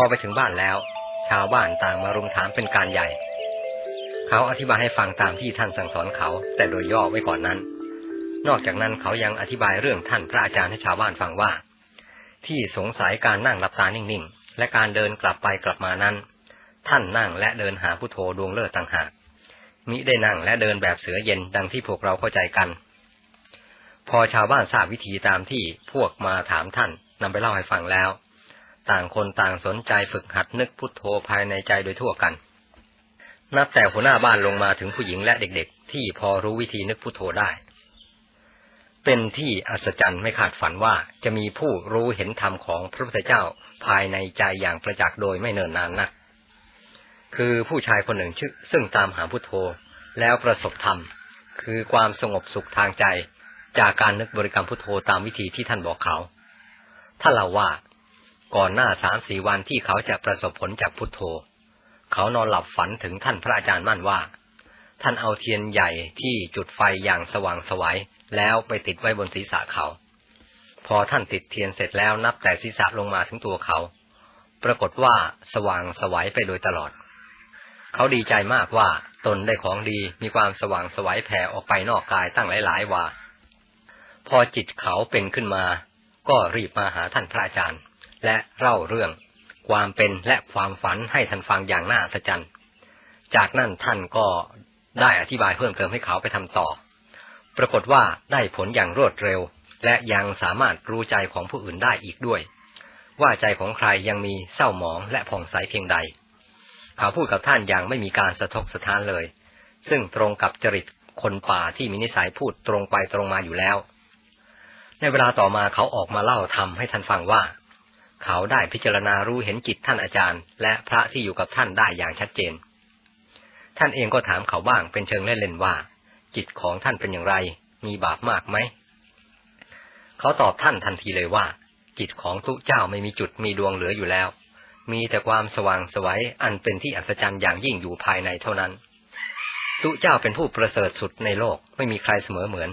อไปถึงบ้านแล้ว ชาวบ้านต่างมารุมถามเป็นการใหญ่ เขาอธิบายให้ฟังตามที่ท่านสั่งสอนเขา แต่โดยย่อไว้ก่อนนั้น นอกจากนั้นเขายังอธิบายเรื่องท่านพระอาจารย์ให้ชาวบ้านฟังว่า ที่สงสัยการนั่งหลับตานิ่งๆ และการเดินกลับไปกลับมานั้น ท่านนั่งและเดินหาพุทโธดวงเลิศต่างหากมิได้นั่งและเดินแบบเสือเย็นดังที่พวกเราเข้าใจกัน พอชาวบ้านทราบวิธีตามที่พวกมาถามท่านนำไปเล่าให้ฟังแล้ว ต่างคนต่างสนใจฝึกหัดนึกพุทโธภายในใจโดยทั่วกัน นับแต่หัวหน้าบ้านลงมาถึงผู้หญิงและเด็กๆ ที่พอรู้วิธีนึกพุทโธได้ เป็นที่อัศจรรย์ไม่ขาดฝันว่าจะมีผู้รู้เห็นธรรมของพระพุทธเจ้าภายในใจอย่างประจักษ์โดยไม่เนิ่นนานนัก คือผู้ชายคนหนึ่งชื่อซึ่งตามหาพุทโธแล้วประสบธรรม คือความสงบสุขทางใจจากการนึกบริกรรมพุทโธตามวิธีที่ท่านบอกเขาท่านเล่าว่า ก่อนหน้าสามสี่วันที่เขาจะประสบผลจากพุทโธ เขานอนหลับฝันถึงท่านพระอาจารย์มั่นว่า ท่านเอาเทียนใหญ่ที่จุดไฟอย่างสว่างสวัยแล้วไปติดไว้บนศีรษะเขา พอท่านติดเทียนเสร็จแล้วนับแต่ศีรษะลงมาถึงตัวเขา ปรากฏว่าสว่างสวัยไปโดยตลอด เขาดีใจมากว่าตนได้ของดีมีความสว่างสวัยแผ่ออกไปนอกกายตั้งหลายๆว่าพอจิตเขาเป็นขึ้นมา ก็รีบมาหาท่านพระอาจารย์ และเล่าเรื่อง ความเป็นและความฝันให้ท่านฟังอย่างน่าอัศจรรย์จากนั้นท่านก็ได้อธิบายเพิ่มเติมให้เขาไปทำต่อ ปรากฏว่าได้ผลอย่างรวดเร็ว และยังสามารถรู้ใจของผู้อื่นได้อีกด้วย ว่าใจของใครยังมีเศร้าหมองและผ่องใสเพียงใด เขาพูดกับท่านอย่างไม่มีการสะทกสะท้านเลย ซึ่งตรงกับจริตคนป่าที่มีนิสัยพูดตรงไปตรงมาอยู่แล้ว ในเวลาต่อมาเขาออกมาเล่าทำให้ท่านฟังว่า เขาได้พิจารณารู้เห็นจิตท่านอาจารย์ และพระที่อยู่กับท่านได้อย่างชัดเจน ท่านเองก็ถามเขาบ้างเป็นเชิงเล่นๆว่า จิตของท่านเป็นอย่างไร มีบาปมากไหม เขาตอบท่านทันทีเลยว่า จิตของทุกเจ้าไม่มีจุดมีดวงเหลืออยู่แล้ว มีแต่ความสว่างสวัยอันเป็นที่อัศจรรย์อย่างยิ่งอยู่ภายในเท่านั้น ตุเจ้าเป็นผู้ประเสริฐสุดในโลกไม่มีใครเสมอเหมือน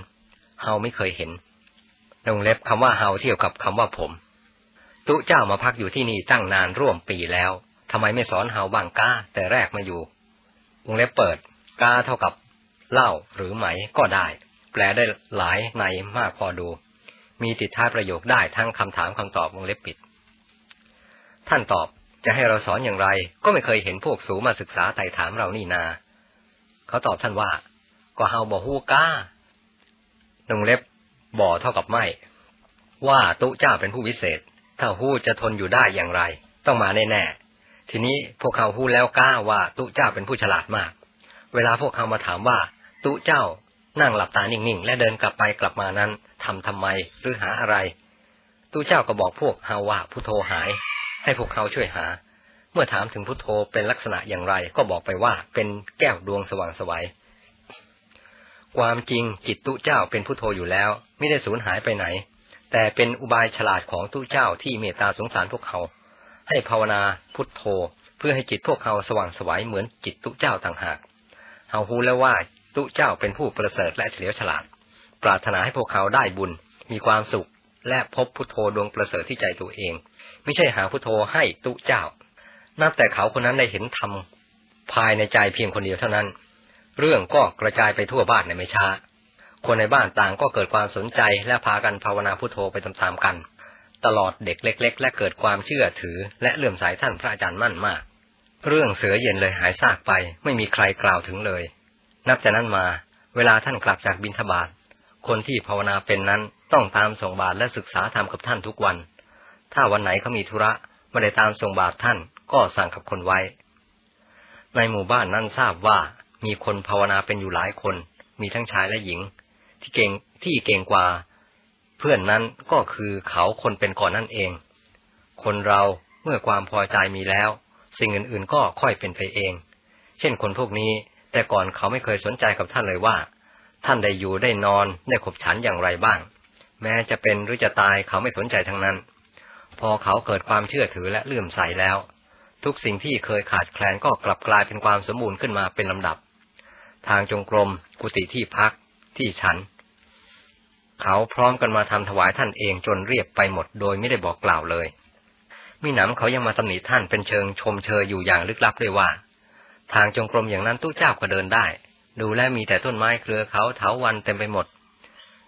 เฮาไม่เคยเห็นลงเล็บคำว่าเฮาเทียวกับคำว่าผม ตุเจ้ามาพักอยู่ที่นี่ตั้งนานร่วมปีแล้วทำไมไม่สอนเฮาบางก้าแต่แรกมาอยู่วงเล็บเปิดกาเท่ากับเล่าหรือไหมก็ได้ แปลได้หลายในมากพอดู มีติดท้ายประโยคได้ทั้งคำถามคำตอบวงเล็บปิด ท่านตอบจะให้เราสอนอย่างไร ก็ไม่เคยเห็นพวกสูมาศึกษาไต่ถามเรานี่นา เขาตอบท่านว่า ก็เฮาบ่ฮู้ก้านงเล็บบ่อเท่ากับไม่ ว่าตุเจ้าเป็นผู้วิเศษ ถ้าฮู้จะทนอยู่ได้อย่างไร ต้องมาแน่ๆทีนี้พวกเขาฮู้แล้วกล้าว่าตุเจ้าเป็นผู้ฉลาดมาก เวลาพวกเขามาถามว่า ตุเจ้านั่งหลับตานิ่งๆ และเดินกลับไปกลับมานั้นทำทำไมหรือหาอะไร ตุเจ้าก็บอกพวกเฮาว่าพุทโธหาย ให้พวกเขาช่วยหา เมื่อถามถึงพุทโธเป็นลักษณะอย่างไร ก็บอกไปว่าเป็นแก้วดวงสว่างสวัยความจริงจิตตุเจ้าเป็นพุทโธอยู่แล้ว ไม่ได้สูญหายไปไหน แต่เป็นอุบายฉลาดของตุเจ้าที่เมตตาสงสารพวกเขา ให้ภาวนาพุทโธ เพื่อให้จิตพวกเขาสว่างสวยเหมือนจิตตุเจ้าต่างหากเฮาฮูแล้วว่าตุเจ้าเป็นผู้ประเสริฐและเฉลียวฉลาด ปรารถนาให้พวกเขาได้บุญ มีความสุข และพบพุทโธดวงประเสริฐที่ใจตัวเอง ไม่ใช่หาพุทโธให้ตุเจ้า นับแต่เขาคนนั้นได้เห็นธรรมภายในใจเพียงคนเดียวเท่านั้น เรื่องก็กระจายไปทั่วบ้านในไม่ช้า คนในบ้านต่างก็เกิดความสนใจและพากันภาวนาพุทโธไปตามๆกัน ตลอดเด็กเล็ก ๆ และเกิดความเชื่อถือ และเลื่อมใสท่านพระอาจารย์มั่นมาก เรื่องเสือเย็นเลยหายซากไป ไม่มีใครกล่าวถึงเลย นับจากนั้นมา เวลาท่านกลับจากบิณฑบาตคนที่ภาวนาเป็นนั้นต้องตามส่งบาตรและศึกษาธรรมกับท่านทุกวัน ถ้าวันไหนเขามีธุระไม่ได้ตามส่งบาตรท่านก็สั่งกับคนไว้ ในหมู่บ้านนั้นทราบว่ามีคนภาวนาเป็นอยู่หลายคน มีทั้งชายและหญิง ที่เก่งที่เก่งกว่า เพื่อนนั้นก็คือเขาคนเป็นก่อนนั่นเอง คนเราเมื่อความพอใจมีแล้ว สิ่งอื่นๆก็ค่อยเป็นไปเอง เช่นคนพวกนี้แต่ก่อนเขาไม่เคยสนใจกับท่านเลยว่า ท่านได้อยู่ได้นอนได้ขบฉันอย่างไรบ้าง แม้จะเป็นหรือจะตายเขาไม่สนใจทั้งนั้น พอเขาเกิดความเชื่อถือและเลื่อมใสแล้ว ทุกสิ่งที่เคยขาดแคลนก็กลับกลายเป็นความสมบูรณ์ขึ้นมาเป็นลำดับ ทางจงกรม กุฏิที่พัก ที่ฉัน เขาพร้อมกันมาทำถวายท่านเองจนเรียบไปหมดโดยไม่ได้บอกกล่าวเลยมีหนำเขายังมาตำหนิท่านเป็นเชิงชมเชยอยู่อย่างลึกลับด้วยว่า ทางจงกรมอย่างนั้นตู้เจ้าก็เดินได้ ดูแลมีแต่ต้นไม้เครือเขาเถาวันเต็มไปหมด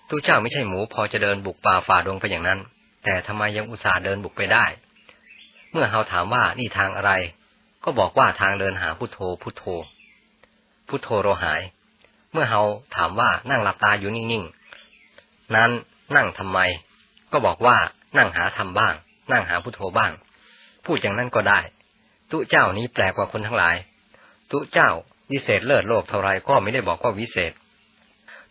ตู้เจ้าไม่ใช่หมูพอจะเดินบุกป่าฝ่าดงไปอย่างนั้น แต่ทำไมยังอุตส่าห์เดินบุกไปได้ เมื่อเขาถามว่านี่ทางอะไร ก็บอกว่าทางเดินหาพุทโธพุทโธ พุทโธโรหาย เมื่อเขาถามว่านั่งหลับตาอยู่นิ่งๆ นั้นนั่งทำไม ก็บอกว่านั่งหาทำบ้าง นั่งหาพุทโธบ้าง พูดอย่างนั้นก็ได้ ตุเจ้านี้แปลกกว่าคนทั้งหลาย ตุเจ้าวิเศษเลิศโลกเท่าไรก็ไม่ได้บอกว่าวิเศษ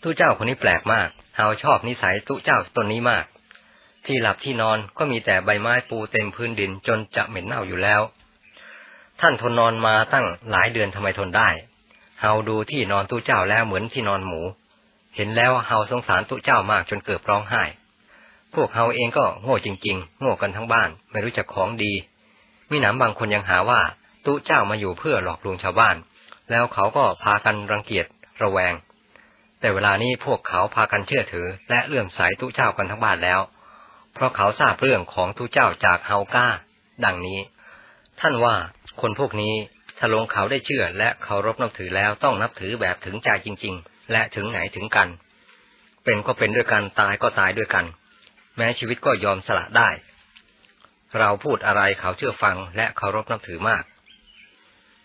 ตุเจ้าคนนี้แปลกมาก เฮาชอบนิสัยตุเจ้าตนนี้มาก ที่หลับที่นอนก็มีแต่ใบไม้ปูเต็มพื้นดินจนจะเหม็นเน่าอยู่แล้ว ท่านทนนอนมาตั้งหลายเดือนทำไมทนได้ เฮาดูที่นอนตุเจ้าแล้วเหมือนที่นอนหมู เห็นแล้วเฮาสงสารตุเจ้ามากจนเกือบร้องไห้ พวกเฮาเองก็โง่จริง ๆ โง่กันทั้งบ้าน ไม่รู้จักของดี มีหนำบางคนยังหาว่าตุเจ้ามาอยู่เพื่อหลอกลวงชาวบ้าน แล้วเขาก็พากันรังเกียจระแวง แต่เวลานี้พวกเขาพากันเชื่อถือ และเลื่อมใสตุเจ้ากันทั้งบ้านแล้ว เพราะเขาทราบเรื่องของตุเจ้าจากเฮาก้า ดังนี้ ท่านว่าคนพวกนี้ ถ้าลงเขาได้เชื่อและเคารพนับถือแล้วต้องนับถือแบบถึงใจจริง ๆ และถึงไหนถึงกัน เป็นก็เป็นด้วยกันตายก็ตายด้วยกัน แม้ชีวิตก็ยอมสละได้ เราพูดอะไรเขาเชื่อฟังและเคารพนับถือมาก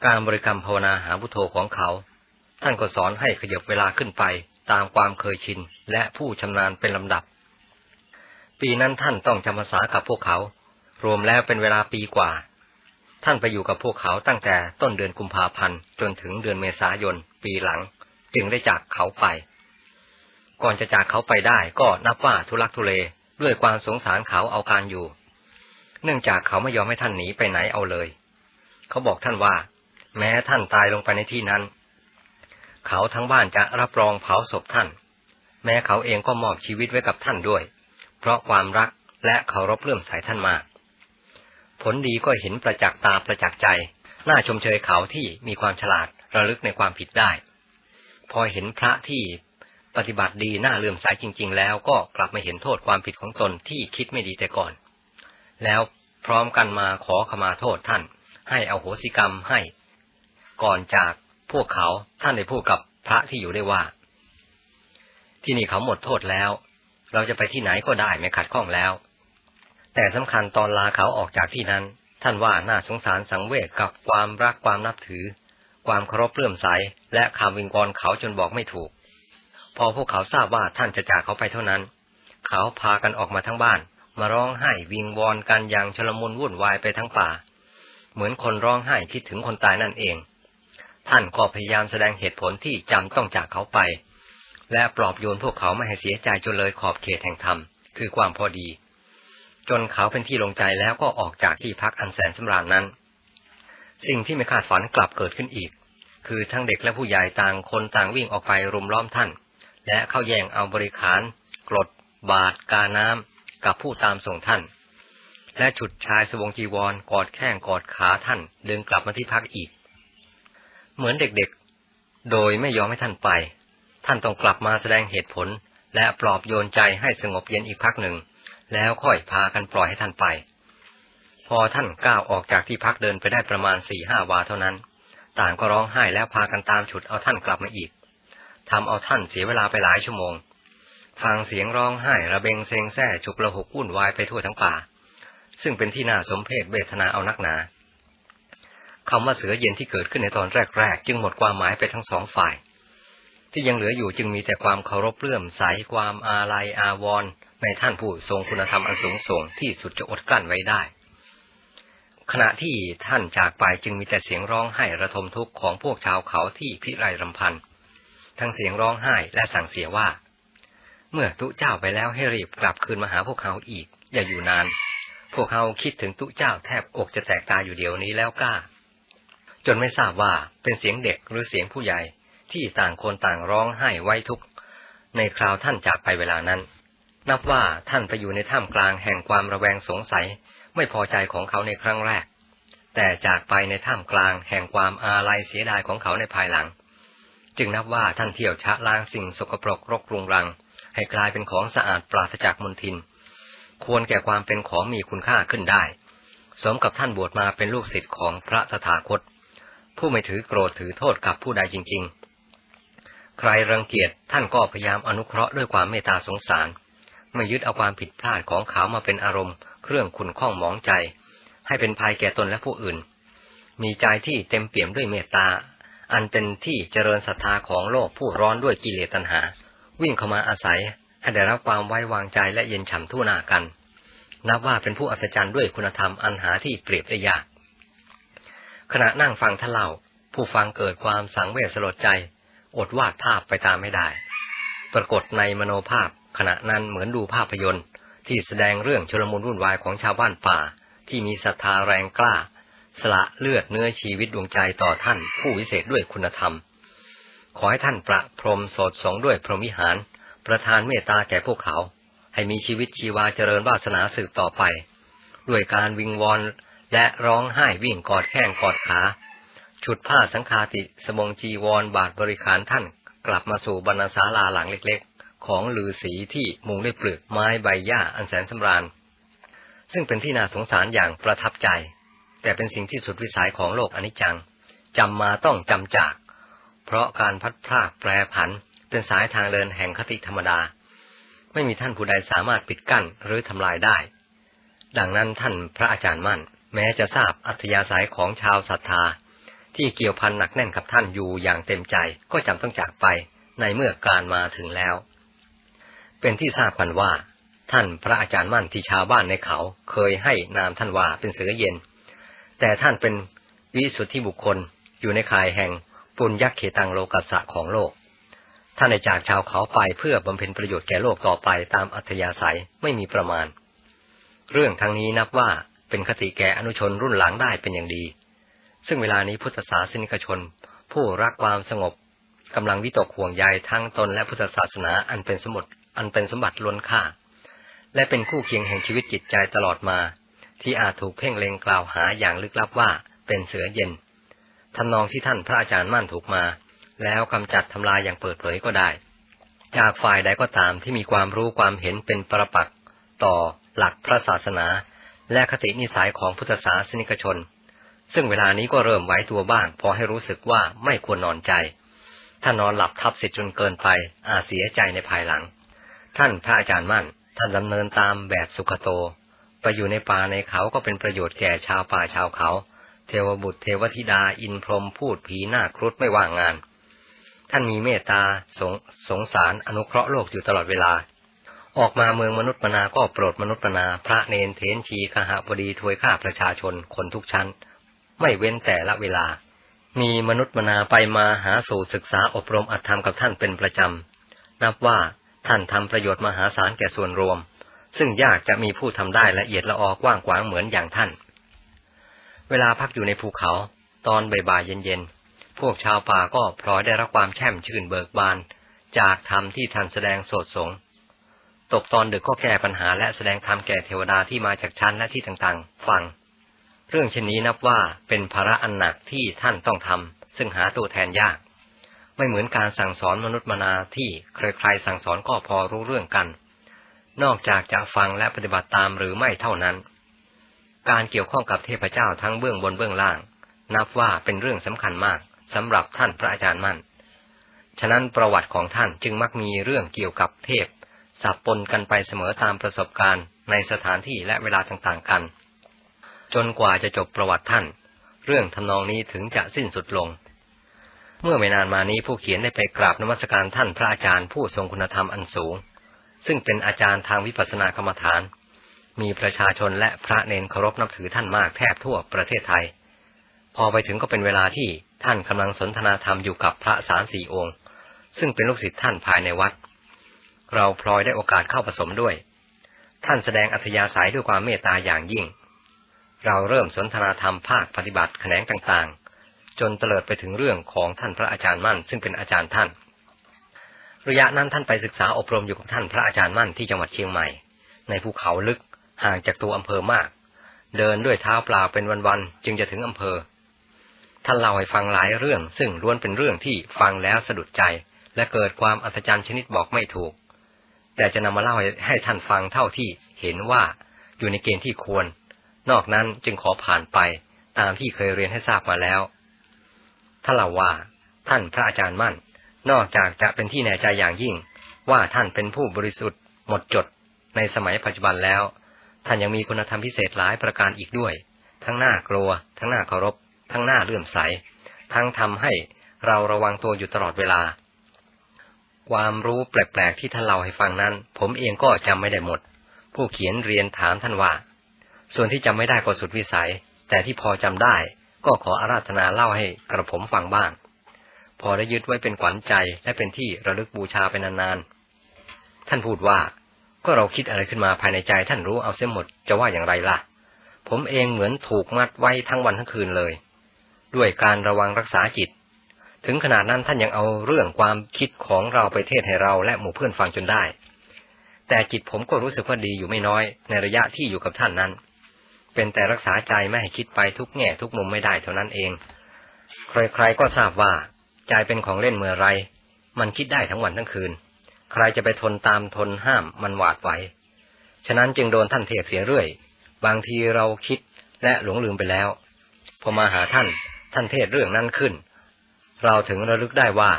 การบริกรรมภาวนาหาพุทโธของเขา ท่านก็สอนให้ขยับเวลาขึ้นไปตามความเคยชินและผู้ชำนาญเป็นลำดับ ปีนั้นท่านต้องจำพรรษากับพวกเขา รวมแล้วเป็นเวลาปีกว่า ท่านไปอยู่กับพวกเขาตั้งแต่ต้นเดือนกุมภาพันธ์จนถึงเดือนเมษายน ปีหลัง จึงได้จากเขาไป ก่อนจะจากเขาไปได้ก็นับว่าทุลักทุเลด้วยความสงสารเขาเอาการอยู่ เนื่องจากเขาไม่ยอมให้ท่านหนีไปไหนเอาเลย เขาบอกท่านว่า แม้ท่านตายลงไปในที่นั้น เขาทั้งบ้านจะรับรองเผาศพท่าน แม้เขาเองก็มอบชีวิตไว้กับท่านด้วย เพราะความรักและเคารพเลื่อมใสท่านมาก ผลดีก็เห็นประจักษ์ตาประจักษ์ใจ น่าชมเชยเขาที่มีความฉลาดระลึกในความผิดได้ พอเห็นพระที่ปฏิบัติดีน่าเลื่อมใสจริง ๆ แล้วก็กลับมาเห็นโทษความผิดของตนที่คิดไม่ดีแต่ก่อน แล้วพร้อมกันมาขอขมาโทษท่าน ให้อโหสิกรรมให้ ก่อนจากพวกเขาท่านได้พูดกับพระที่อยู่ได้ว่า ที่นี่เขาหมดโทษแล้ว เราจะไปที่ไหนก็ได้ไม่ขัดข้องแล้ว แต่สำคัญตอนลาเขาออกจากที่นั้น ท่านว่าน่าสงสารสังเวชกับความรักความนับถือ ความเคารพเลื่อมใส และคำวิงวอนเขาจนบอกไม่ถูก พอพวกเขาทราบว่าท่านจะจากเขาไปเท่านั้น เขาพากันออกมาทั้งบ้าน มาร้องไห้วิงวอนกันอย่างชลมุนวุ่นวายไปทั้งป่า เหมือนคนร้องไห้คิดถึงคนตายนั่นเอง ท่านก็พยายามแสดงเหตุผลที่จำต้องจากเขาไป และปลอบโยนพวกเขาไม่ให้เสียใจจนเลยขอบเขตแห่งธรรมคือความพอดี จนเขาเป็นที่ลงใจแล้วก็ออกจากที่พักอันแสนสำราญนั้น สิ่งที่ไม่คาดฝันกลับเกิดขึ้นอีก คือทั้งเด็กและผู้ใหญ่ต่างคนต่างวิ่งออกไปรุมล้อมท่าน และเข้าแย่งเอาบริขาร กรด บาทกาน้ำกับผู้ตามส่งท่าน และฉุดชายสวงจีวรกอดแข้งกอดขาท่านเดินกลับมาที่พักอีก เหมือนเด็กๆ โดยไม่ยอมให้ท่านไป ท่านต้องกลับมาแสดงเหตุผล และปลอบโยนใจให้สงบเย็นอีกพักหนึ่ง แล้วค่อยพากันปล่อยให้ท่านไป พอท่านก้าวออกจากที่พักเดินไปได้ประมาณสี่ห้าวาเท่านั้น ต่างก็ร้องไห้แล้วพากันตามฉุดเอาท่านกลับมาอีกทำเอาท่านเสียเวลาไปหลายชั่วโมง ฟังเสียงร้องไห้ระเบงเซงแซ่ฉุกระหกวุ่นวายไปทั่วทั้งป่า ซึ่งเป็นที่น่าสมเพชเวทนาเอานักหนาคำว่าเสือเย็นที่เกิดขึ้นในตอนแรกๆ จึงหมดความหมายไปทั้งสองฝ่าย ที่ยังเหลืออยู่จึงมีแต่ความเคารพเลื่อมใสความอาลัยอาวรณ์ ในท่านผู้ทรงคุณธรรมอันสูงส่งที่สุดจะอดกลั้นไว้ได้ ขณะที่ท่านจากไปจึงมีแต่เสียงร้องไห้ระทมทุกข์ของพวกชาวเขาที่พิไรรำพัน ทั้งเสียงร้องไห้และสั่งเสียว่า เมื่อตุเจ้าไปแล้วให้รีบกลับคืนมาหาพวกเขาอีก อย่าอยู่นาน พวกเขาคิดถึงตุเจ้าแทบอกจะแตกตายอยู่เดี๋ยวนี้แล้วก้า จนไม่ทราบว่าเป็นเสียงเด็กหรือเสียงผู้ใหญ่ที่ต่างคนต่างร้องไห้ไว้ทุกในคราวท่านจากไปเวลานั้น นับว่าท่านไปอยู่ในถ้ำกลางแห่งความระแวงสงสัยไม่พอใจของเขาในครั้งแรก แต่จากไปในถ้ำกลางแห่งความอาลัยเสียดายของเขาในภายหลัง จึงนับว่าท่านเที่ยวชะล้างสิ่งสกปรกรกรุงรัง ให้กลายเป็นของสะอาดปราศจากมลทิน ควรแก่ความเป็นของมีคุณค่าขึ้นได้ สมกับท่านบวชมาเป็นลูกศิษย์ของพระตถาคต ผู้ไม่ถือโกรธถือโทษกับผู้ใดจริง ๆ ใครรังเกียจท่านก็พยายามอนุเคราะห์ด้วยความเมตตาสงสาร ไม่ยึดเอาความผิดพลาดของเขามาเป็นอารมณ์ เครื่องขุนข้องหมองใจ ให้เป็นภัยแก่ตนและผู้อื่น มีใจที่เต็มเปี่ยมด้วยเมตตา อันเป็นที่เจริญศรัทธาของโลกผู้ร้อนด้วยกิเลสตัณหา วิ่งเข้ามาอาศัยให้ได้รับความไว้วางใจและเย็นฉ่ำทั่วหนากัน นับว่าเป็นผู้อัศจรรย์ด้วยคุณธรรมอันหาที่เปรียบได้ยาก ขณะนั่งฟังท่านเล่า ผู้ฟังเกิดความสังเวชสลดใจ อดวาดภาพไปตามไม่ได้ ปรากฏในมโนภาพ ขณะนั้นเหมือนดูภาพยนตร์ ที่แสดงเรื่องชลมุนวุ่นวายของชาวบ้านป่า ที่มีศรัทธาแรงกล้า สละเลือดเนื้อชีวิตดวงใจต่อท่าน ผู้วิเศษด้วยคุณธรรม ขอให้ท่านประพรมสดสงด้วยพรหมิหาร ประทานเมตตาแก่พวกเขา ให้มีชีวิตชีวาเจริญวาสนาสืบต่อไป ด้วยการวิงวอนและร้องไห้วิ่งกอดแข้งกอดขาฉุดผ้าสังคาติสมงจีวรบาทบริขารท่าน กลับมาสู่บรรณศาลาหลังเล็กๆ ของลือสีที่มุงด้วยเปลือกไม้ใบหญ้าอันแสนสำราญ ซึ่งเป็นที่น่าสงสารอย่างประทับใจ แต่เป็นสิ่งที่สุดวิสัยของโลกอนิจจังจำมาต้องจำจาก เพราะการพัดพรากแปรผันเป็นสายทางเดินแห่งคติธรรมดา ไม่มีท่านผู้ใดสามารถปิดกั้นหรือทำลายได้ ดังนั้นท่านพระอาจารย์มั่น แม้จะทราบอัธยาศัยของชาวศรัทธา ที่เกี่ยวพันหนักแน่นกับท่านอยู่อย่างเต็มใจก็จำต้องจากไปในเมื่อการมาถึงแล้ว เป็นที่ทราบกันว่า ท่านพระอาจารย์มั่นที่ชาวบ้านในเขาเคยให้นามท่านว่าเป็นเสือเย็น แต่ท่านเป็นวิสุทธิบุคคลอยู่ในข่ายแห่งปุญญเขตังโลกัสสะของโลก ท่านได้จากชาวเขาไปเพื่อบำเพ็ญประโยชน์แก่โลกต่อไปตามอัธยาศัยไม่มีประมาณ เรื่องทั้งนี้นับว่าเป็นคติแก่อนุชนรุ่นหลังได้เป็นอย่างดี ซึ่งเวลานี้พุทธศาสนิกชน ผู้รักความสงบกำลังวิตกห่วงใยทั้งตนและพุทธศาสนาอันเป็นสมบัติ อันเป็นสมบัติล้นค่า และเป็นคู่เคียงแห่งชีวิตจิตใจตลอดมา ที่อาจถูกเพ่งเล็งกล่าวหาอย่างลึกลับว่าเป็นเสือเย็นทำนองที่ท่านพระอาจารย์มั่นถูกมา แล้วกำจัดทำลายอย่างเปิดเผยก็ได้ จากฝ่ายใดก็ตามที่มีความรู้ความเห็นเป็นประปักษ์ต่อหลักพระศาสนา และคตินิสัยของพุทธศาสนิกชน ซึ่งเวลานี้ก็เริ่มไว้ตัวบ้าง พอให้รู้สึกว่าไม่ควรนอนใจ ถ้านอนหลับทับสิทธิ์จนเกินไปอาจเสียใจในภายหลัง ท่านพระอาจารย์มั่น ท่านดำเนินตามแบบสุขโต ไปอยู่ในป่าในเขาก็เป็นประโยชน์แก่ชาวป่าชาวเขา เทวบุตรเทวธิดาอินพรหมพูดผีหน้าครุฑไม่ว่างงาน ท่านมีเมตตาสงสงสารอนุเคราะห์โลกอยู่ตลอดเวลา ออกมาเมืองมนุษย์มนาก็โปรดมนุษย์มนาพระเนนเทนชีขหบดีถวยข้าประชาชนคนทุกชั้น ไม่เว้นแต่ละเวลา มีมนุษย์มนาไปมาหาสู่ศึกษาอบรมอัตธรรมกับท่านเป็นประจำนับว่า ท่านทำประโยชน์มหาศาลแก่ส่วนรวม ซึ่งยากจะมีผู้ทำได้ละเอียดละออกว้างขวางเหมือนอย่างท่าน เวลาพักอยู่ในภูเขา ตอนบ่ายเย็นๆ พวกชาวป่าก็พลอยได้รับความแช่มชื่นเบิกบาน จากธรรมที่ท่านแสดงโสดสง ตกตอนดึกก็แก้ปัญหาและแสดงธรรมแก่เทวดาที่มาจากชั้นและที่ต่างๆ ฟัง เรื่องเช่นนี้นับว่าเป็นภาระอันหนักที่ท่านต้องทำซึ่งหาตัวแทนยาก ไม่เหมือนการสั่งสอนมนุษย์มนาที่ใครๆสั่งสอนก็พอรู้เรื่องกัน นอกจากจะฟังและปฏิบัติตามหรือไม่เท่านั้น การเกี่ยวข้องกับเทพเจ้าทั้งเบื้องบนเบื้องล่าง นับว่าเป็นเรื่องสำคัญมากสำหรับท่านพระอาจารย์มั่น ฉะนั้นประวัติของท่านจึงมักมีเรื่องเกี่ยวกับเทพสับปนกันไปเสมอตามประสบการณ์ในสถานที่และเวลาต่างๆกัน จนกว่าจะจบประวัติท่าน เรื่องทำนองนี้ถึงจะสิ้นสุดลง เมื่อไม่นานมานี้ผู้เขียนได้ไปกราบนมัสการท่านพระอาจารย์ผู้ทรงคุณธรรมอันสูง ซึ่งเป็นอาจารย์ทางวิปัสสนากรรมฐาน มีประชาชนและพระเนนเคารพนับถือท่านมากแทบทั่วประเทศไทย พอไปถึงก็เป็นเวลาที่ท่านกำลังสนทนาธรรมอยู่กับพระสามสี่องค์ ซึ่งเป็นลูกศิษย์ท่านภายในวัด เราพลอยได้โอกาสเข้าผสมด้วย ท่านแสดงอัธยาศัยด้วยความเมตตาอย่างยิ่ง เราเริ่มสนทนาธรรมภาคปฏิบัติแขนงต่างๆ จนเตลิดไปถึงเรื่องของท่านพระอาจารย์มั่น ซึ่งเป็นอาจารย์ท่าน ระยะนั้นท่านไปศึกษาอบรมอยู่กับท่านพระอาจารย์มั่นที่จังหวัดเชียงใหม่ ในภูเขาลึกห่างจากตัวอำเภอมาก เดินด้วยเท้าเปล่าเป็นวันๆจึงจะถึงอำเภอ ท่านเล่าให้ฟังหลายเรื่อง ซึ่งล้วนเป็นเรื่องที่ฟังแล้วสะดุดใจ และเกิดความอัศจรรย์ชนิดบอกไม่ถูก แต่จะนำมาเล่าให้ท่านฟังเท่าที่เห็นว่าอยู่ในเกณฑ์ที่ควร นอกนั้นจึงขอผ่านไปตามที่เคยเรียนให้ทราบมาแล้ว ถ้าเราว่า ท่านพระอาจารย์มั่น นอกจากจะเป็นที่แน่ใจอย่างยิ่ง ว่าท่านเป็นผู้บริสุทธิ์ หมดจด ในสมัยปัจจุบันแล้ว ท่านยังมีคุณธรรมพิเศษหลายประการอีกด้วย ทั้งหน้ากลัว ทั้งหน้าเคารพ ทั้งหน้าเลื่อมใส ทั้งทำให้เราระวังตัวอยู่ตลอดเวลา ความรู้แปลกๆที่ท่านเล่าให้ฟังนั้น ผมเองก็จำไม่ได้หมด ผู้เขียนเรียนถามท่านว่า ส่วนที่จำไม่ได้ก็สุดวิสัย แต่ที่พอจำได้ ก็ขออาราธนาเล่าให้กระผมฟังบ้าง พอได้ยึดไว้เป็นขวัญใจและเป็นที่ระลึกบูชาไปนานๆ ท่านพูดว่า ก็เราคิดอะไรขึ้นมาภายในใจท่านรู้เอาเสียหมดจะว่าอย่างไรล่ะ ผมเองเหมือนถูกมัดไว้ทั้งวันทั้งคืนเลย ด้วยการระวังรักษาจิต ถึงขนาดนั้นท่านยังเอาเรื่องความคิดของเราไปเทศให้เราและหมู่เพื่อนฟังจนได้ แต่จิตผมก็รู้สึกว่าดีอยู่ไม่น้อยในระยะที่อยู่กับท่านนั้น เป็นแต่รักษาใจไม่ให้คิดไปทุกแง่ทุกมุมไม่ได้เท่านั้นเอง ใครๆก็ทราบว่า ใจเป็นของเล่นเมื่อไร มันคิดได้ทั้งวันทั้งคืน ใครจะไปทนตามทนห้ามมันหวาดไหว ฉะนั้นจึงโดนท่านเทศเสียเรื่อย บางทีเราคิดและหลงลืมไปแล้ว พอมาหาท่าน ท่านเทศเรื่องนั้นขึ้น เราถึงระลึกได้ว่า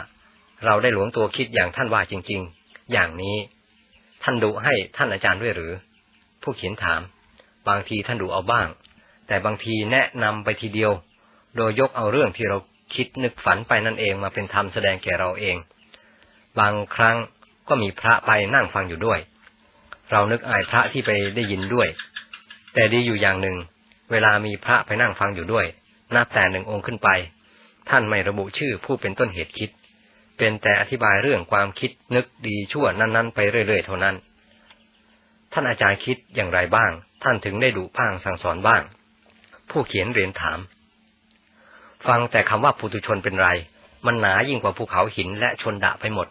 เราได้หลวงตัวคิดอย่างท่านว่าจริง ๆ อย่างนี้ ท่านดุให้ท่านอาจารย์ด้วยหรือ ผู้เขียนถาม บางทีท่านดูเอาบ้าง แต่บางทีแนะนำไปทีเดียว โดยยกเอาเรื่องที่เราคิดนึกฝันไปนั่นเองมาเป็นธรรมแสดงแก่เราเอง บางครั้งก็มีพระไปนั่งฟังอยู่ด้วย เรานึกอายพระที่ไปได้ยินด้วย แต่ดีอยู่อย่างหนึ่ง เวลามีพระไปนั่งฟังอยู่ด้วย นับแต่หนึ่งองค์ขึ้นไป ท่านไม่ระบุชื่อผู้เป็นต้นเหตุคิด เป็นแต่อธิบายเรื่องความคิดนึกดีชั่วนั้น ๆ ไปเรื่อย ๆ เท่านั้น ท่านอาจารย์คิดอย่างไรบ้าง ท่านถึงได้ดุพ้างสั่งสอนบ้าง ผู้เขียนเรียนถาม ฟังแต่คำว่าปุถุชนเป็นไร มันหนายิ่งกว่าภูเขาหินและชนดะไปหมด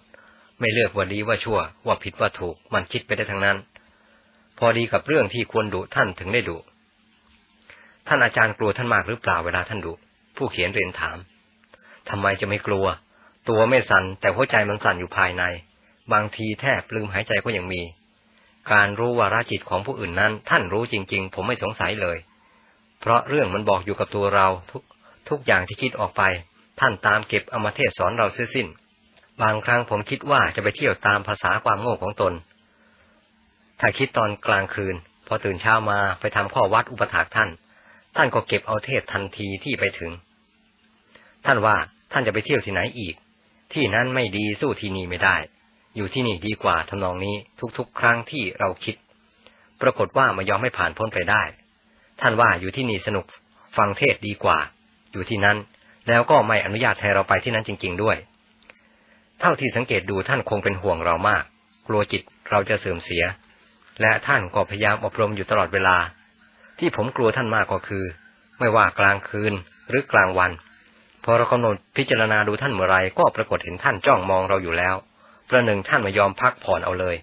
ไม่เลือกว่าดีว่าชั่ว ว่าผิดว่าถูก มันคิดไปได้ทั้งนั้น พอดีกับเรื่องที่ควรดุท่านถึงได้ดุท่านอาจารย์กลัวท่านมากหรือเปล่าเวลาท่านดุผู้เขียนเรียนถามทำไมจะไม่กลัว ตัวไม่สั่นแต่หัวใจมันสั่นอยู่ภายใน บางทีแทบลืมหายใจก็ยังมี การรู้วาระจิตของผู้อื่นนั้น ท่านรู้จริง ๆ ผมไม่สงสัยเลย เพราะเรื่องมันบอกอยู่กับตัวเราทุกทุกอย่างที่คิดออกไป ท่านตามเก็บเอามาเทศสอนเราเสียสิ้น บางครั้งผมคิดว่าจะไปเที่ยวตามภาษาความโง่ของตน ถ้าคิดตอนกลางคืน พอตื่นเช้ามาไปทำข้อวัดอุปถากท่าน ท่านก็เก็บเอาเทศทันทีที่ไปถึง ท่านว่าท่านจะไปเที่ยวที่ไหนอีก ที่นั้นไม่ดีสู้ที่นี่ไม่ได้ อยู่ที่นี่ดีกว่าทำนองนี้ทุกๆ ครั้งที่เราคิด ปรากฏว่าไม่ยอมไม่ผ่านพ้นไปได้ ท่านว่าอยู่ที่นี่สนุกฟังเทศดีกว่า อยู่ที่นั้น แล้วก็ไม่อนุญาตให้เราไปที่นั้นจริง ๆด้วย เท่าที่สังเกตดูท่านคงเป็นห่วงเรามาก กลัวจิตเราจะเสื่อมเสีย และท่านก็พยายามอบรมอยู่ตลอดเวลา ที่ผมกลัวท่านมากก็คือ ไม่ว่ากลางคืนหรือกลางวัน พอเรากำหนดพิจารณาดูท่านเมื่อไรก็ปรากฏเห็นท่านจ้องมองเราอยู่แล้ว ประหนึ่งท่านไม่ยอมพักผ่อนเอาเลย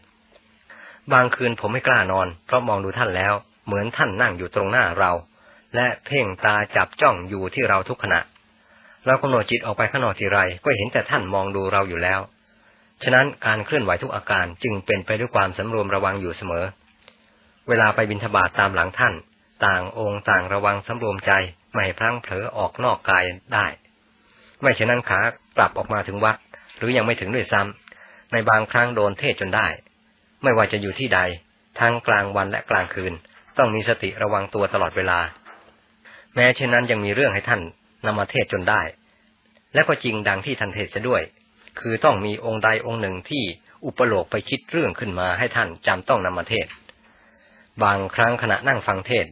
บางคืนผมไม่กล้านอน เพราะมองดูท่านแล้ว เหมือนท่านนั่งอยู่ตรงหน้าเรา และเพ่งตาจับจ้องอยู่ที่เราทุกขณะ เรากำหนดจิตออกไปข้างนอกทีไร ก็เห็นแต่ท่านมองดูเราอยู่แล้ว ฉะนั้นการเคลื่อนไหวทุกอาการจึงเป็นไปด้วยความสำรวมระวังอยู่เสมอ เวลาไปบินทบาทตามหลังท่าน ต่างองค์ต่างระวังสำรวมใจไม่พลั้งเผลอออกนอกกายได้ ไม่เช่นนั้นขากลับออกมาถึงวัด หรือยังไม่ถึงด้วยซ้ำ ในบางครั้งโดนเทศจนได้ ไม่ว่าจะอยู่ที่ใด ทั้งกลางวันและกลางคืน ต้องมีสติระวังตัวตลอดเวลา แม้เช่นนั้นยังมีเรื่องให้ท่านนำมาเทศจนได้ และก็จริงดังที่ท่านเทศจะด้วย คือต้องมีองค์ใดองค์หนึ่งที่อุปโลกไปคิดเรื่องขึ้นมาให้ท่านจำต้องนำมาเทศ บางครั้งขณะนั่งฟังเทศ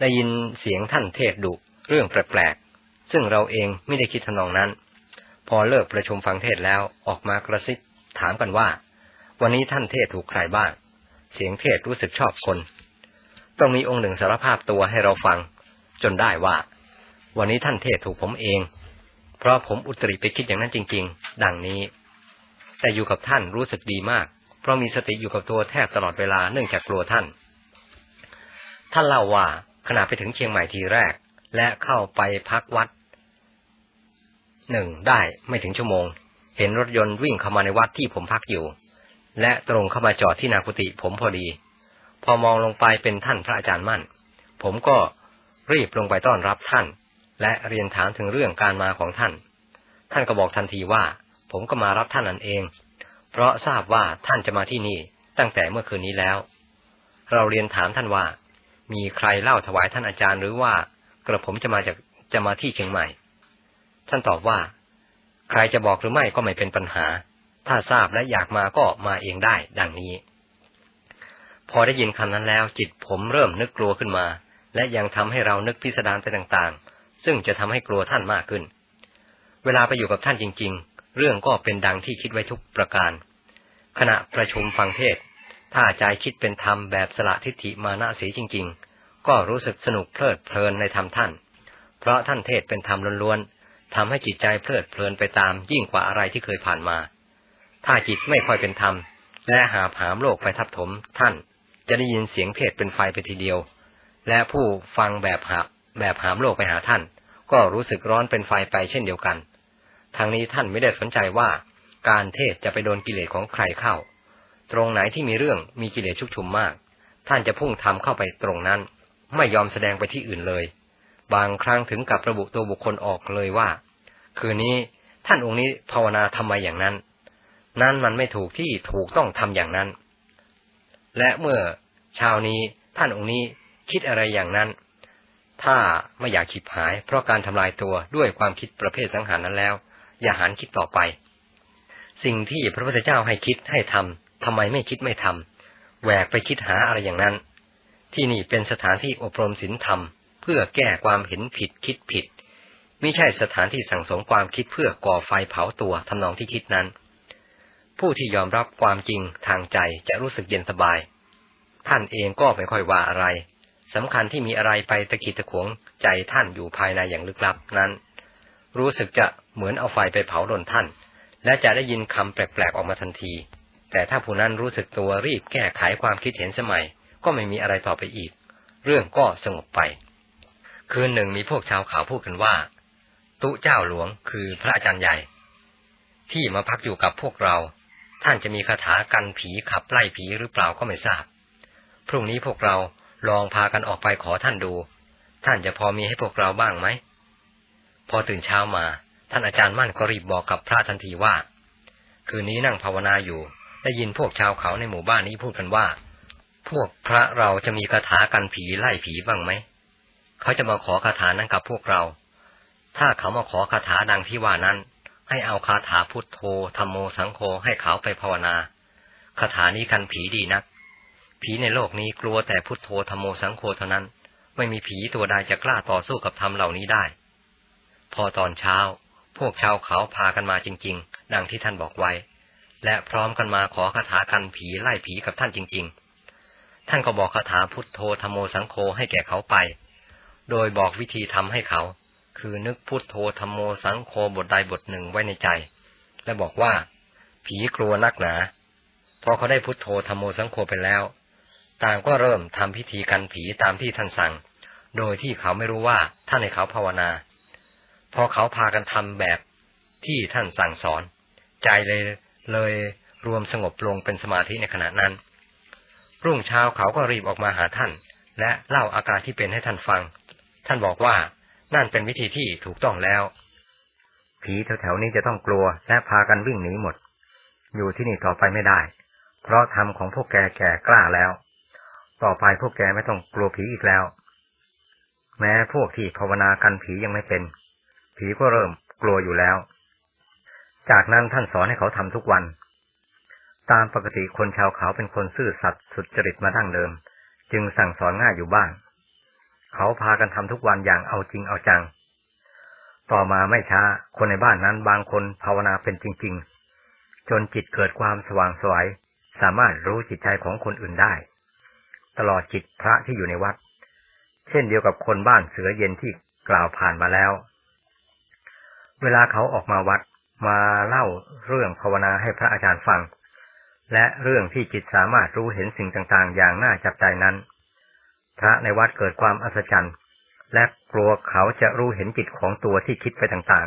ได้ยินเสียงท่านเทศดุเรื่องแปลกๆซึ่งเราเองไม่ได้คิดทนองนั้น พอเลิกประชุมฟังเทศแล้วออกมากระซิบ ถามกันว่า วันนี้ท่านเทศถูกใครบ้าง เสียงเทศรู้สึกชอบคน ต้องมีองค์หนึ่งสารภาพตัวให้เราฟัง จนได้ว่า วันนี้ท่านเทศถูกผมเอง เพราะผมอุตริไปคิดอย่างนั้นจริง ๆ ดังนี้ แต่อยู่กับท่านรู้สึกดีมาก เพราะมีสติอยู่กับตัวแทบตลอดเวลาเนื่องจากกลัวท่าน ท่านเล่าว่าขณะไปถึงเชียงใหม่ทีแรก และเข้าไปพักวัดหนึ่งได้ไม่ถึงชั่วโมง เห็นรถยนต์วิ่งเข้ามาในวัดที่ผมพักอยู่ และตรงเข้ามาจอดที่นากุฏิผมพอดี พอมองลงไปเป็นท่านพระอาจารย์มั่น ผมก็รีบลงไปต้อนรับท่าน และเรียนถามถึงเรื่องการมาของท่าน ท่านก็บอกทันทีว่า ผมก็มารับท่านนั่นเอง เพราะทราบว่าท่านจะมาที่นี่ตั้งแต่เมื่อคืนนี้แล้ว เราเรียนถามท่านว่า มีใครเล่าถวายท่านอาจารย์หรือว่ากระผมจะมาจากจะมาที่เชียงใหม่ ท่านตอบว่า ใครจะบอกหรือไม่ก็ไม่เป็นปัญหา ถ้าทราบและอยากมาก็มาเองได้ ดังนี้ พอได้ยินคำนั้นแล้ว จิตผมเริ่มนึกกลัวขึ้นมา และยังทำให้เรานึกพิสดารไปต่างๆ ซึ่งจะทำให้กลัวท่านมากขึ้น เวลาไปอยู่กับท่านจริง ๆ เรื่องก็เป็นดังที่คิดไว้ทุกประการ ขณะประชุมฟังเทศ ถ้าใจคิดเป็นธรรมแบบสละทิฏฐิมานะสีจริง ๆ ก็รู้สึกสนุกเพลิดเพลินในธรรมท่าน เพราะท่านเทศเป็นธรรมล้วนๆ ทำให้จิตใจเพลิดเพลินไปตามยิ่งกว่าอะไรที่เคยผ่านมา ถ้าจิตไม่ค่อยเป็นธรรม และหาผามโลกไปทับถม ท่านจะได้ยินเสียงเทศเป็นไฟไปทีเดียว และผู้ฟังแบบหาแบบหามโลกไปหาท่าน ก็รู้สึกร้อนเป็นไฟไปเช่นเดียวกัน ทางนี้ท่านไม่ได้สนใจว่า การเทศจะไปโดนกิเลสของใครเข้า ตรงไหนที่มีเรื่องมีกิเลสชุกชุมมาก ท่านจะพุ่งทำเข้าไปตรงนั้น ไม่ยอมแสดงไปที่อื่นเลย บางครั้งถึงกับระบุตัวบุคคลออกเลยว่า คืนนี้ท่านองค์นี้ภาวนาทำไมอย่างนั้น นั่นมันไม่ถูกที่ถูกต้องทำอย่างนั้น และเมื่อเช้านี้ท่านองค์นี้คิดอะไรอย่างนั้น ถ้าไม่อยากฉิบหาย เพราะการทำลายตัวด้วยความคิดประเภทสังหารนั้นแล้ว อย่าหันคิดต่อไป สิ่งที่พระพุทธเจ้าให้คิดให้ทำทำไมไม่คิดไม่ทำแหวกไปคิดหาอะไรอย่างนั้น ที่นี่เป็นสถานที่อบรมศีลธรรม พื่อแก้ความเห็นผิดคิดผิด ไม่ใช่สถานที่สั่งสมความคิดเพื่อก่อไฟเผาตัวทำนองที่คิดนั้น ผู้ที่ยอมรับความจริงทางใจจะรู้สึกเย็นสบาย ท่านเองก็ไม่ค่อยว่าอะไรสำคัญที่มีอะไรไปตะกิดตะขวงใจท่านอยู่ภายในอย่างลึกลับนั้น รู้สึกจะเหมือนเอาไฟไปเผาโดนท่าน และจะได้ยินคำแปลกๆออกมาทันที แต่ถ้าผู้นั้นรู้สึกตัวรีบแก้ไขความคิดเห็นสมัย ก็ไม่มีอะไรต่อไปอีก เรื่องก็สงบไป คืนหนึ่งมีพวกชาวเขาพูดกันว่า ตุเจ้าหลวงคือพระอาจารย์ใหญ่ ที่มาพักอยู่กับพวกเรา ท่านจะมีคาถากันผีขับไล่ผีหรือเปล่าก็ไม่ทราบ พรุ่งนี้พวกเราลองพากันออกไปขอท่านดู ท่านจะพอมีให้พวกเราบ้างไหม พอตื่นเช้ามา ท่านอาจารย์มั่นก็รีบบอกกับพระทันทีว่า คืนนี้นั่งภาวนาอยู่ ได้ยินพวกชาวเขาในหมู่บ้านนี้พูดกันว่า พวกพระเราจะมีคาถากันผีไล่ผีบ้างไหม เขาจะมาขอคาถานั้นกับพวกเรา ถ้าเขามาขอคาถาดังที่ว่านั้น ให้เอาคาถาพุทโธธรรมโมสังโฆให้เขาไปภาวนาคาถานี้กันผีดีนัก ผีในโลกนี้กลัวแต่พุทโธธรรมโมสังโฆเท่านั้น ไม่มีผีตัวใดจะกล้าต่อสู้กับธรรมเหล่านี้ได้ พอตอนเช้า พวกชาวเขาพากันมาจริง ๆ ดังที่ท่านบอกไว้ และพร้อมกันมาขอคาถากันผีไล่ผีกับท่านจริง ๆ ท่านก็บอกคาถาพุทโธธรรมโมสังโฆให้แก่เขาไป โดยบอกวิธีทำให้เขา คือนึกพุทโธธรรมโมสังโฆบทใดบทหนึ่งไว้ในใจ และบอกว่า ผีกลัวนักหนา พอเขาได้พุทโธธรรมโมสังโฆไปแล้ว ต่างก็เริ่มทำพิธีกันผีตามที่ท่านสั่ง โดยที่เขาไม่รู้ว่าท่านให้เขาภาวนา พอเขาพากันทำแบบที่ท่านสั่งสอน ใจเลยเลยรวมสงบลงเป็นสมาธิในขณะนั้น รุ่งเช้าเขาก็รีบออกมาหาท่าน และเล่าอาการที่เป็นให้ท่านฟัง ท่านบอกว่านั่นเป็นวิธีที่ถูกต้องแล้ว ผีแถวๆนี้จะต้องกลัวและพากันวิ่งหนีหมด อยู่ที่นี่ต่อไปไม่ได้ เพราะธรรมของพวกแกแก่กล้าแล้ว ต่อไปพวกแกไม่ต้องกลัวผีอีกแล้ว แม้พวกที่ภาวนากันผียังไม่เป็น ผีก็เริ่มกลัวอยู่แล้ว จากนั้นท่านสอนให้เขาทำทุกวัน ตามปกติคนชาวเขาเป็นคนซื่อสัตย์สุจริตมาดั้งเดิม จึงสั่งสอนง่ายอยู่บ้าง เขาพากันทำทุกวันอย่างเอาจริงเอาจัง ต่อมาไม่ช้าคนในบ้านนั้นบางคนภาวนาเป็นจริง ๆ จนจิตเกิดความสว่างสวย สามารถรู้จิตใจของคนอื่นได้ ตลอดจิตพระที่อยู่ในวัด เช่นเดียวกับคนบ้านเสือเย็นที่กล่าวผ่านมาแล้ว เวลาเขาออกมาวัดมาเล่าเรื่องภาวนาให้พระอาจารย์ฟัง และเรื่องที่จิตสามารถรู้เห็นสิ่งต่างๆ อย่างน่าจับใจนั้น พระในวัดเกิดความอัศจรรย์ และกลัวเขาจะรู้เห็นจิตของตัวที่คิดไปต่าง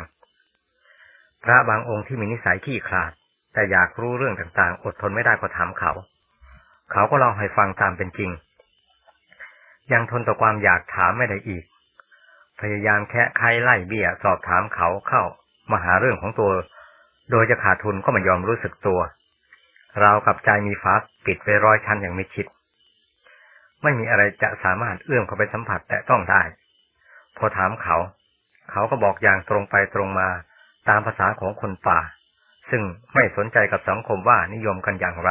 ๆ พระบางองค์ที่มีนิสัยขี้ขลาด แต่อยากรู้เรื่องต่างๆ อดทนไม่ได้ก็ถามเขา เขาก็เล่าให้ฟังตามเป็นจริง ยังทนต่อความอยากถามไม่ได้อีก พยายามแค่ใครไล่เบี้ยสอบถามเขาเข้ามาหาเรื่องของตัว โดยจะขาดทุนก็ไม่ยอมรู้สึกตัว เรากับใจมีฟ้าปิดไว้ร้อยชั้นอย่างไมิชิด ไม่มีอะไรจะสามารถเอื้อมเข้าไปสัมผัสแต่ต้องได้ พอถามเขา เขาก็บอกอย่างตรงไปตรงมาตามภาษาของคนป่า ซึ่งไม่สนใจกับสังคมว่านิยมกันอย่างไร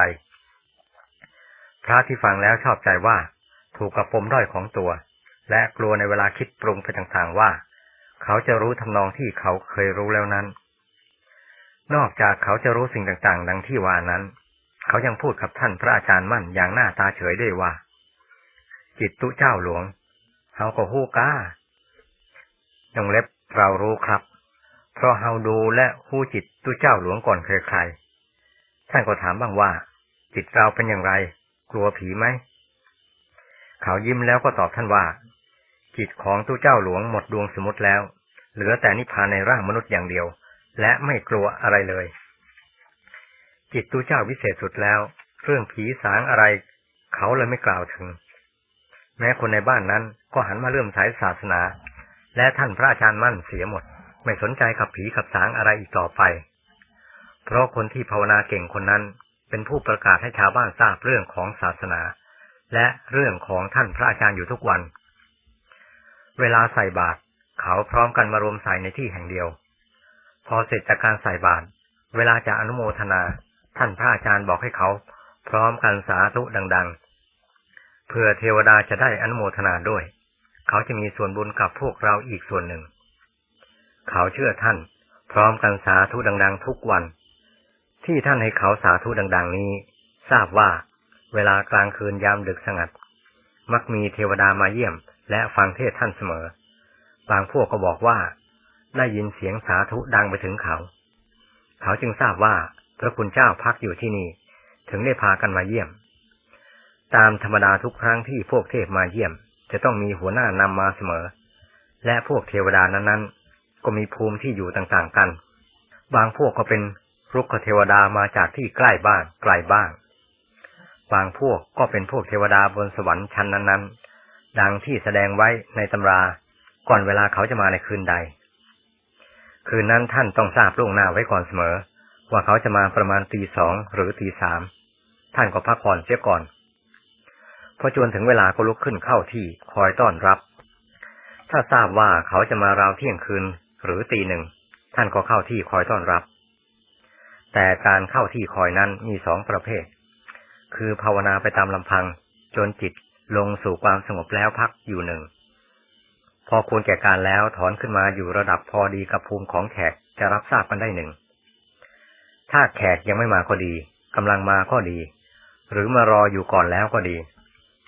พระที่ฟังแล้วชอบใจว่า ถูกกับปมด้อยของตัว และกลัวในเวลาคิดปรุงไปต่างๆว่า เขาจะรู้ทำนองที่เขาเคยรู้แล้วนั้น นอกจากเขาจะรู้สิ่งต่างๆ ดังที่ว่านั้น เขายังพูดกับท่านพระอาจารย์มั่นอย่างหน้าตาเฉยด้วยว่า จิตตุเจ้าหลวงเขาก็ฮู้ก้ายังเล็บเรารู้ครับ เพราะเฮาดูและฮู้จิตตุเจ้าหลวงก่อนใครๆท่านก็ถามบ้างว่า จิตเราเป็นอย่างไร กลัวผีไหม เขายิ้มแล้วก็ตอบท่านว่า จิตของตุเจ้าหลวงหมดดวงสมุติแล้ว เหลือแต่นิพพานในร่างมนุษย์อย่างเดียว และไม่กลัวอะไรเลย จิตตุเจ้าวิเศษสุดแล้ว เรื่องผีสางอะไร เขาเลยไม่กล่าวถึง แม้คนในบ้านนั้นก็หันมาเริ่มสายศาสนา และท่านพระอาจารย์มั่นเสียหมด ไม่สนใจขับผีขับสางอะไรอีกต่อไป เพราะคนที่ภาวนาเก่งคนนั้น เป็นผู้ประกาศให้ชาวบ้านทราบเรื่องของศาสนา และเรื่องของท่านพระอาจารย์อยู่ทุกวัน เวลาใส่บาตรเขาพร้อมกันมารวมใส่ในที่แห่งเดียว พอเสร็จจากการใส่บาตรเวลาจะอนุโมทนา ท่านพระอาจารย์บอกให้เขา พร้อมกันสาธุดัง ๆ เพื่อเทวดาจะได้อนโมทนาด้วย เขาจะมีส่วนบุญกับพวกเราอีกส่วนหนึ่ง เขาเชื่อท่าน พร้อมกันสาธุดัง ๆ ทุกวัน ที่ท่านให้เขาสาธุดัง ๆ นี้ ทราบว่า เวลากลางคืนยามดึกสงัด มักมีเทวดามาเยี่ยม และฟังเทศท่านเสมอ บางพวกก็บอกว่า ได้ยินเสียงสาธุดังไปถึงเขา เขาจึงทราบว่าพระคุณเจ้าพักอยู่ที่นี่ ถึงได้พากันมาเยี่ยม ตามธรรมดาทุกครั้งที่พวกเทพมาเยี่ยม จะต้องมีหัวหน้านำมาเสมอ และพวกเทวดานั้นๆ ก็มีภูมิที่อยู่ต่างๆกัน บางพวกก็เป็นรุกขเทวดามาจากที่ใกล้บ้างไกลบ้างบางพวกก็เป็นพวกเทวดาบนสวรรค์ชั้นนั้นๆ ดังที่แสดงไว้ในตำราก่อนเวลาเขาจะมาในคืนใด คืนนั้นท่านต้องทราบล่วงหน้าไว้ก่อนเสมอ ว่าเขาจะมาประมาณตีสองหรือตีสามท่านก็พักผ่อนเสียก่อน พอจวนถึงเวลาก็ลุกขึ้นเข้าที่คอยต้อนรับ ถ้าทราบว่าเขาจะมาราวเที่ยงคืนหรือตีหนึ่ง ท่านก็เข้าที่คอยต้อนรับ แต่การเข้าที่คอยนั้นมีสองประเภท คือภาวนาไปตามลำพัง จนจิตลงสู่ความสงบแล้วพักอยู่หนึ่ง พอควรแก่การแล้วถอนขึ้นมาอยู่ระดับพอดีกับภูมิของแขกจะรับทราบกันได้หนึ่ง ถ้าแขกยังไม่มาก็ดีกำลังมาก็ดี หรือมารออยู่ก่อนแล้วก็ดี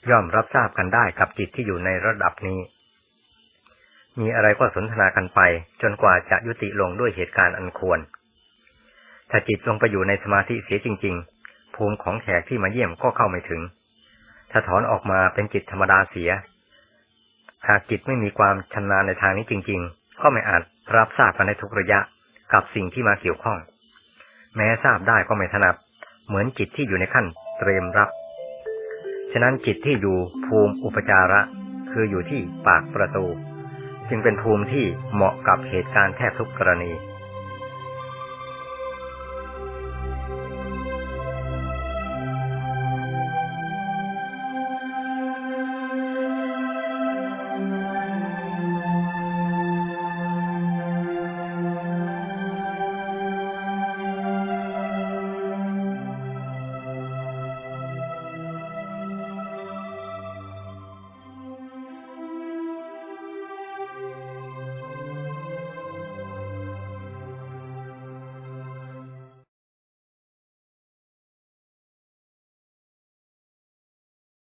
ย่อมรับทราบกันได้กับจิตที่อยู่ในระดับนี้ มีอะไรก็สนทนากันไป จนกว่าจะยุติลงด้วยเหตุการณ์อันควร ถ้าจิตลงไปอยู่ในสมาธิเสียจริง ๆ ภูมิของแขกที่มาเยี่ยมก็เข้าไม่ถึง ถ้าถอนออกมาเป็นจิตธรรมดาเสีย หากจิตไม่มีความชำนาญในทางนี้จริง ๆ ก็ไม่อาจรับทราบกันในทุกระยะกับสิ่งที่มาเกี่ยวข้อง แม้ทราบได้ก็ไม่ถนัด เหมือนจิตที่อยู่ในขั้นเตรียมรับ ฉะนั้นจิตที่อยู่ภูมิอุปจาระ คืออยู่ที่ปากประตู จึงเป็นภูมิที่เหมาะกับเหตุการณ์แทบทุกกรณี